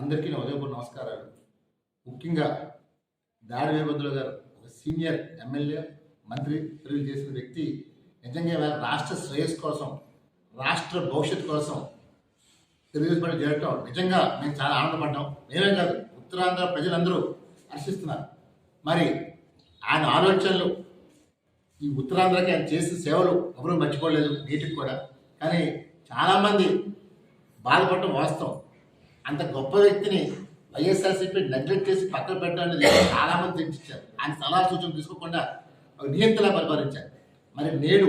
అందరికీ నా ఉదయపూర్ నమస్కారాలు. ముఖ్యంగా దాడి వీరభద్రులు గారు ఒక సీనియర్ ఎమ్మెల్యే మంత్రి తెలుగు చేసిన వ్యక్తి నిజంగా రాష్ట్ర శ్రేయస్ కోసం రాష్ట్ర భవిష్యత్తు కోసం తెలుగుదేశం పార్టీ జరగటం నిజంగా మేము చాలా ఆనందపడ్డాం. మేమే కాదు ఉత్తరాంధ్ర ప్రజలందరూ హర్షిస్తున్నారు. మరి ఆయన ఆలోచనలు ఈ ఉత్తరాంధ్రకి ఆయన చేసిన సేవలు ఎవరూ మర్చిపోలేదు నీటికి కూడా. కానీ చాలామంది బాధపడటం వాస్తవం. అంత గొప్ప వ్యక్తిని వైఎస్ఆర్సీపీ నెగ్లెక్ట్ చేసి పక్కన పెట్టడం అనేది చాలామంది తెచ్చిచ్చారు ఆయన సలహా సూచనలు తీసుకోకుండా నియంత్రణ పరిపాలించారు. మరి నేడు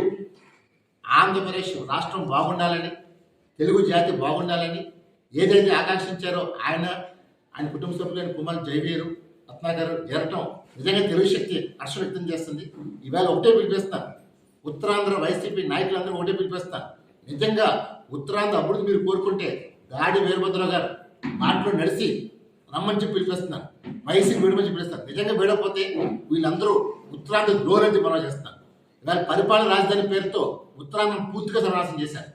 ఆంధ్రప్రదేశ్ రాష్ట్రం బాగుండాలని తెలుగు జాతి బాగుండాలని ఏదైతే ఆకాంక్షించారో ఆయన ఆయన కుటుంబ సభ్యులైన కుమార్ జయవీరు రత్నాకర్ జరగటం నిజంగా తెలుగు శక్తి హర్ష వ్యక్తం చేస్తుంది. ఇవాళ ఒకటే పిలిపిస్తాను ఉత్తరాంధ్ర వైసీపీ నాయకులందరూ ఒకటే పిలిపిస్తాను నిజంగా ఉత్తరాంధ్ర అభివృద్ధి మీరు కోరుకుంటే దాడి వీరభద్రరావు గారు మాటలో నడిచి రమ్మని చెప్పి పిలిపిస్తున్నాను వైసీపీ వీడమని చెప్పి పిలుస్తాను నిజంగా వీడకపోతే వీళ్ళందరూ ఉత్తరాంధ్ర ద్రోహి మనం చేస్తున్నారు. ఇవాళ పరిపాలన రాజధాని పేరుతో ఉత్తరాంధ్రం పూర్తిగా సర్వనాశనం చేశారు.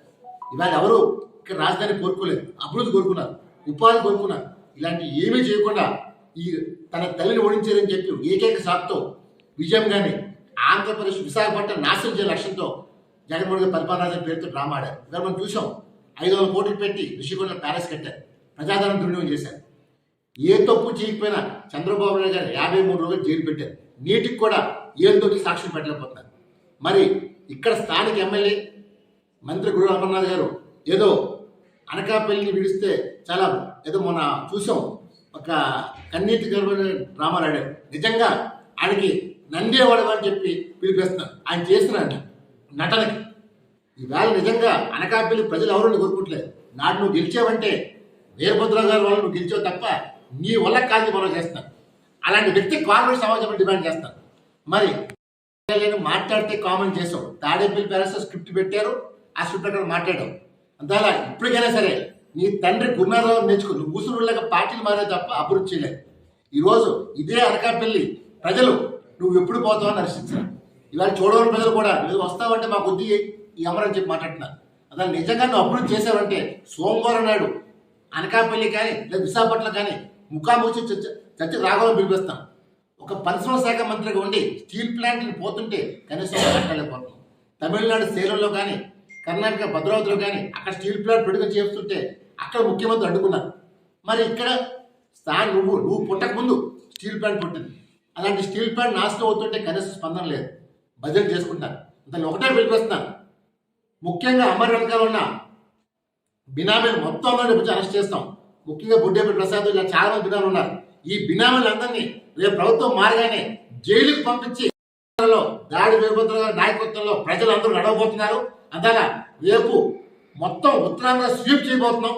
ఇవాళ ఎవరు ఇక్కడ రాజధాని కోరుకోలేదు. అభివృద్ధి కోరుకున్నారు. ఉపాధి కోరుకున్నారు. ఇలాంటి ఏమీ చేయకుండా ఈ తన తల్లిని ఓడించారని చెప్పి ఏకైక సాకుతో విజయం కానీ ఆంధ్రప్రదేశ్ విశాఖపట్నం నాశనం చేయ లక్ష్యంతో జగన్మోహన్ గారి పరిపాలన రాజధాని పేరుతో డ్రామా ఆడారు. ఇవాళ మనం చూసాం ఐదు వందల కోట్లు పెట్టి రిషికొండ ప్యాలెస్ కట్టారు. ప్రజాధనం దుర్వినియోగం చేశారు. ఏ తప్పు చేయకపోయినా చంద్రబాబు నాయుడు గారు యాభై మూడు రోజులు జైలు పెట్టారు. నీటికి కూడా ఏళ్ళతోటి సాక్షి పెట్టలేకపోతున్నారు. మరి ఇక్కడ స్థానిక ఎమ్మెల్యే మంత్రి గురు అమర్నాథ్ గారు ఏదో అనకాపల్లిని విడిస్తే చాలా ఏదో మొన్న చూసాం. ఒక కన్నీటి గర్భమైన డ్రామాలు ఆడారు. నిజంగా ఆయనకి నందేవాడు అని చెప్పి పిలిపిస్తున్నారు. ఆయన చేసిన నటనకి. ఈవేళ నిజంగా అనకాపల్లి ప్రజలు ఎవరు కోరుకుంటలేదు నాడు నువ్వు గెలిచావంటే వీరభద్రరావు గారి వల్ల నువ్వు గెలిచావు తప్ప నీ వల్ల కాదు మనం చేస్తాను అలాంటి వ్యక్తి కాంగ్రెస్ సమాజంలో డిమాండ్ చేస్తాను మరి మాట్లాడితే కామన్ చేసాం తాడేపల్లి ప్యాలెస్ స్క్రిప్ట్ పెట్టారు ఆ స్క్రిప్ట్ అక్కడ మాట్లాడాం అందువల్ల ఇప్పటికైనా సరే నీ తండ్రి గురునాథరావు నేర్చుకో. నువ్వు కూసురుళ్ళగా పార్టీలు మారే తప్ప అభివృద్ధి చేయలేదు. ఈరోజు ఇదే అనకాపల్లి ప్రజలు నువ్వు ఎప్పుడు పోతావని నర్శించారు ఇవాళ చూడవని ప్రజలు కూడా నువ్వు వస్తావంటే మా కొద్ది ఈ అమరని చెప్పి మాట్లాడుతున్నారు. అదే నిజంగా నువ్వు అభివృద్ధి చేశావంటే సోమవారం నాడు అనకాపల్లి కానీ లేదా విశాఖపట్నం కానీ ముఖాముఖి చర్చ చర్చ రాఘవం పిలిపిస్తాం. ఒక పరిశ్రమ శాఖ మంత్రిగా ఉండి స్టీల్ ప్లాంట్ని పోతుంటే కనీసం మాట్లాడలేకపోతున్నాం తమిళనాడు సేలంలో కానీ కర్ణాటక భద్రావతిలో కానీ అక్కడ స్టీల్ ప్లాంట్ పెడుగు చేస్తుంటే అక్కడ ముఖ్యమంత్రి అడ్డుకున్నారు. మరి ఇక్కడ స్థాన్ నువ్వు నువ్వు పుట్టక ముందు స్టీల్ ప్లాంట్ పుట్టింది. అలాంటి స్టీల్ ప్లాంట్ నాశనం అవుతుంటే కనీసం స్పందన లేదు. బడ్జెట్ చేసుకుంటారు. దాన్ని ఒకటే పిలిపిస్తున్నాను. ముఖ్యంగా అమర్ వెనకాల ఉన్న బినామీలు మొత్తం అందరినీ అరెస్ట్ చేస్తాం. ముఖ్యంగా బుడ్డేపల్లి ప్రసాద్ ఇలా చాలా మంది బినామీలు ఉన్నారు. ఈ బినామీలందరినీ రేపు ప్రభుత్వం మారగానే జైలుకు పంపించి దాడి వీరభద్ర నాయకత్వంలో ప్రజలందరూ నడవబోతున్నారు. అంతగా రేపు మొత్తం ఉత్తరాంధ్ర స్వీప్ చేయబోతున్నాం.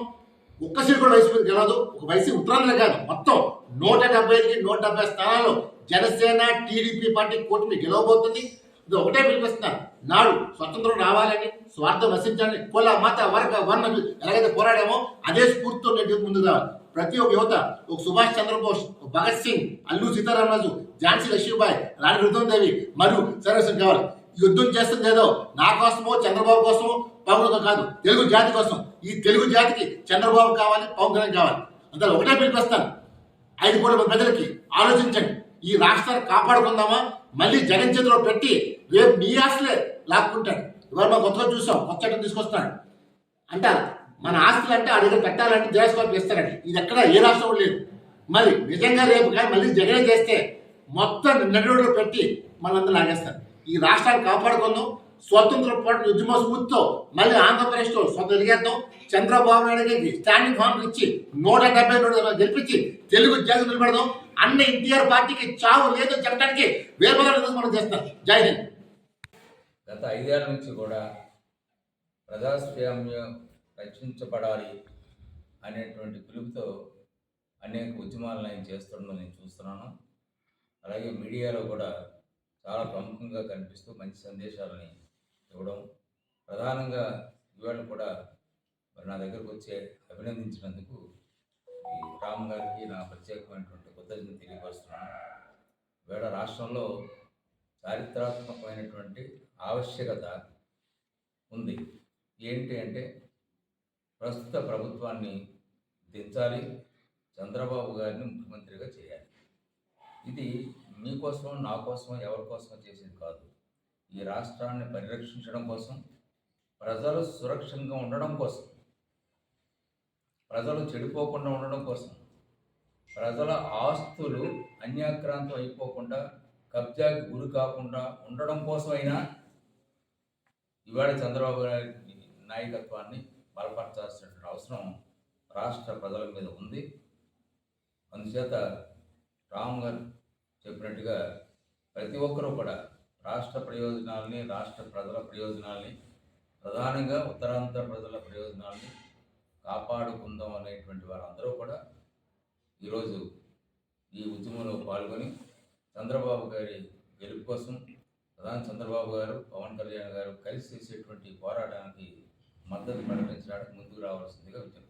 ఒక్క సీట్ కూడా వైసీపీ గెలదు ఒక వైసీపీ ఉత్తరాంధ్ర కాదు మొత్తం నూట డెబ్బై ఐదుకి నూట డెబ్బై స్థానాల్లో జనసేన టీడీపీ పార్టీ కూటమి గెలవబోతుంది. ఇది ఒకటే పిలిపిస్తున్నారు నాడు స్వతంత్రం రావాలని స్వార్థం నశించాలని కుల మత వర్గ వర్ణ ఎలాగైతే పోరాడామో అదే స్ఫూర్తితో నేటి ముందు రావాలి ప్రతి ఒక్క యువత ఒక సుభాష్ చంద్రబోస్ భగత్ సింగ్ అల్లు సీతారామరాజు ఝాన్సీ లక్ష్మీబాయి రాణి రుద్రందేవి మరియు సర్వస్వం కావాలి. యుద్ధం చేస్తుంది ఏదో నా కోసమో చంద్రబాబు కోసమో పవన్ కాదు తెలుగు జాతి కోసం. ఈ తెలుగు జాతికి చంద్రబాబు కావాలి పవన్ కళ్యాణ్ కావాలి. అందరూ ఒకటే పిలిపిస్తాను ఐదు కోట్ల ప్రజలకి ఆలోచించండి. ఈ రాష్ట్రాన్ని కాపాడుకుందామా? మళ్ళీ జగన్ చేతిలో పెట్టి రేపు మీ ఆస్తులే లాక్కుంటాడు. ఇవాళ మనం కొత్తగా చూసాం కొత్త చట్టం తీసుకొస్తున్నాడు. అంటారు మన ఆస్తులు అంటే అడిగి పెట్టాలంటే దేశవాళ్ళు ఇస్తారండి ఇది ఎక్కడ ఏ రాష్ట్రం లేదు. మరి నిజంగా రేపు కానీ మళ్ళీ జగనే చేస్తే మొత్తం నడువులో పెట్టి మనందరూ లాగేస్తారు. ఈ రాష్ట్రాన్ని కాపాడుకుందాం. స్వతంత్ర పోరాట ఉద్యమ స్ఫూర్తితో మళ్ళీ ఆంధ్రప్రదేశ్లో స్వతంత్ర తిరిగేద్దాం చంద్రబాబు నాయుడు గారికి స్టాండింగ్ ఫామ్ ఇచ్చి నూట డెబ్బై రెండు గెలిపించి తెలుగు జాతి నిలబెడదాం. అన్న ఎన్టీఆర్ పార్టీకి చావు లేదో చెప్పడానికి వేపగల మనం చేస్తాం జై హింద్. గత ఐదేళ్ళ నుంచి కూడా ప్రజాస్వామ్యం రక్షించబడాలి అనేటువంటి పిలుపుతో అనేక ఉద్యమాలను ఆయన చేస్తుండడం నేను చూస్తున్నాను. అలాగే మీడియాలో కూడా చాలా ప్రముఖంగా కనిపిస్తూ మంచి సందేశాలని ఇవ్వడం ప్రధానంగా ఇవాళ కూడా మరి నా దగ్గరకు వచ్చే అభినందించినందుకు రామ్ గారికి నా ప్రత్యేకమైనటువంటి కృతజ్ఞత తెలియపరుస్తున్నాను. వేడ రాష్ట్రంలో చారిత్రాత్మకమైనటువంటి ఆవశ్యకత ఉంది. ఏంటి అంటే ప్రస్తుత ప్రభుత్వాన్ని దించాలి చంద్రబాబు గారిని ముఖ్యమంత్రిగా చేయాలి. ఇది మీకోసం నా కోసం ఎవరి కోసం చేసేది కాదు. ఈ రాష్ట్రాన్ని పరిరక్షించడం కోసం ప్రజలు సురక్షితంగా ఉండడం కోసం ప్రజలు చెడిపోకుండా ఉండడం కోసం. ప్రజల ఆస్తులు అన్యాక్రాంతం అయిపోకుండా కబ్జాకి గురి కాకుండా ఉండడం కోసమైనా ఇవాళ చంద్రబాబు గారి నాయకత్వాన్ని బలపరచాల్సినటువంటి అవసరం రాష్ట్ర ప్రజల మీద ఉంది. అందుచేత రామ్ గారు చెప్పినట్టుగా ప్రతి ఒక్కరూ కూడా రాష్ట్ర ప్రయోజనాల్ని రాష్ట్ర ప్రజల ప్రయోజనాల్ని ప్రధానంగా ఉత్తరాంధ్ర ప్రజల ప్రయోజనాల్ని కాపాడుకుందాం అనేటువంటి వారందరూ కూడా ఈరోజు ఈ ఉద్యమంలో పాల్గొని చంద్రబాబు గారి గెలుపు కోసం ప్రధాని చంద్రబాబు గారు పవన్ కళ్యాణ్ గారు కలిసి చేసేటువంటి పోరాటానికి మద్దతు ప్రకటించడానికి ముందుకు రావాల్సిందిగా విజ్ఞప్తి